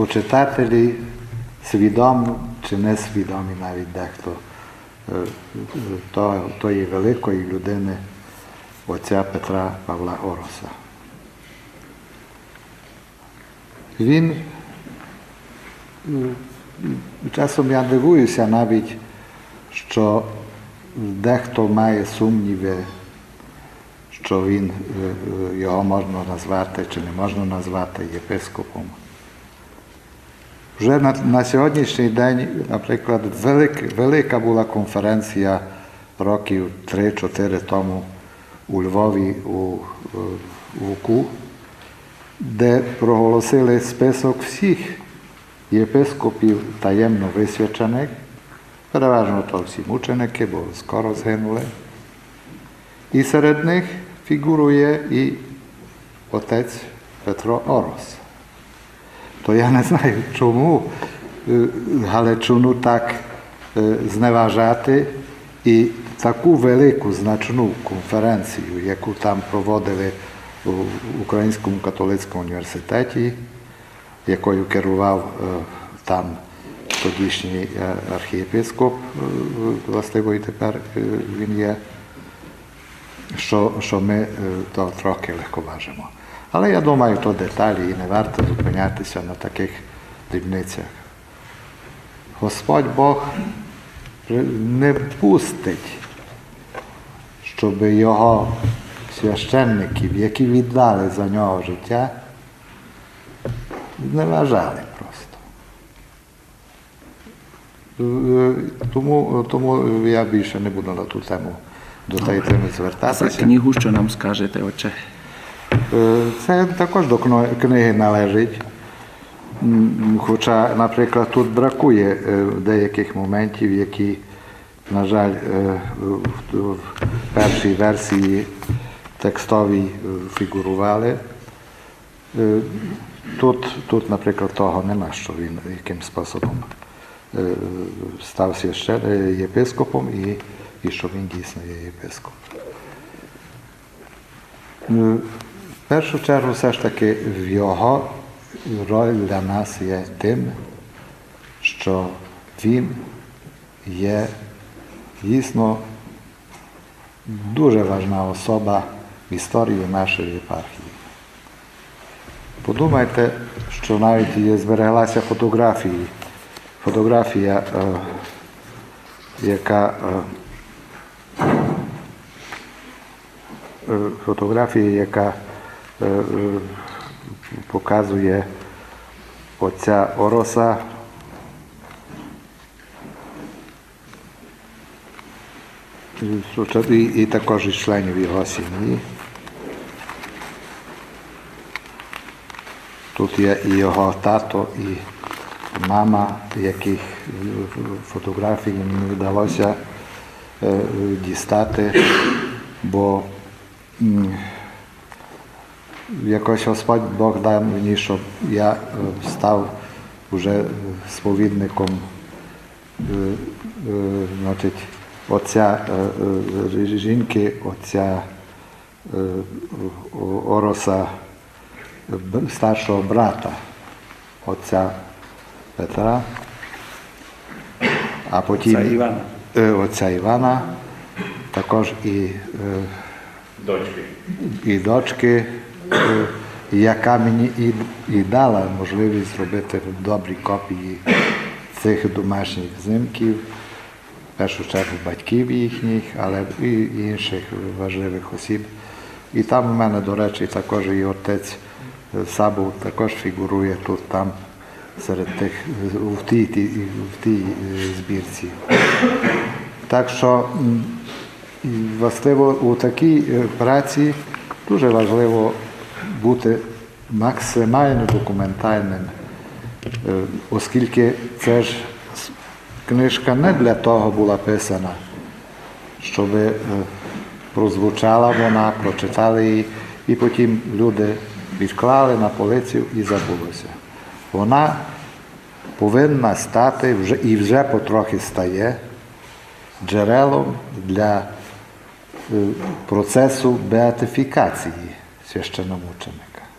почитателі свідомі чи несвідомі навіть дехто е, то- тої великої людини отця Петра Павла Ороса. Він часом я дивуюся навіть, що дехто має сумніви, що він, е, е, його можна назвати чи не можна назвати єпископом. Вже на, на сьогоднішній день, наприклад, велик, велика була конференція років 3-4 тому у Львові у, е, УКУ, де проголосили список всіх єпископів таємно висвячених, переважно то всі мученики, бо скоро згинули. І серед них фігурує і отець Петро Орос. То я не знаю, чому Галичину так зневажати і таку велику значну конференцію, яку там проводили у Українському католицькому університеті, якою керував там тодішній е, архієпископ, е, властиво і тепер е, він є, що, що ми то трохи легковажимо. Але я думаю, то деталі і не варто зупинятися на таких дрібницях. Господь Бог не пустить, щоб його священників, які віддали за нього життя, зневажали просто. Е, Тому, тому я більше не буду на ту тему до тієї теми За звертатися. книгу, що нам скажете, отче? Е, Це також до книги належить. Хоча, наприклад, тут бракує е, деяких моментів, які, на жаль, е, в- першій версії текстовій фігурували. Тут, тут, наприклад, того нема, що він яким способом е, став священ... е, єпископом і, і що він дійсно є єпископ. Першу чергу, все ж таки, в його роль для нас є тим, що він є дійсно дуже важна особа в історії нашої єпархії. Подумайте, що навіть є збереглася фотографії, фотографія, е, яка е, е, фотографія, яка показує отця Ороса. І, і також із членів його сім'ї. Тут є і його тато, і мама, яких фотографій не вдалося е, дістати, бо якось Господь Бог дав мені, щоб я е, став вже сповідником е, е, значить, отця жінки, отця Ороса, старшого брата отця Петра, а потім Отця Івана. отця Івана, також і Дочки. і дочки, яка мені і, і дала можливість зробити добрі копії цих домашніх знимків, в першу чергу батьків їхніх, але і інших важливих осіб. І там у мене, до речі, також і отець Сабов також фігурує тут, там, серед тих, в тій, в тій збірці. Так що властиво у такій е, праці дуже важливо бути максимально документальним, е, оскільки це ж книжка не для того була писана, щоб е, прозвучала вона, прочитали її, і потім люди відклали на полицю і забулося. Вона повинна стати вже і вже потрохи стає джерелом для е, процесу беатифікації священномученика.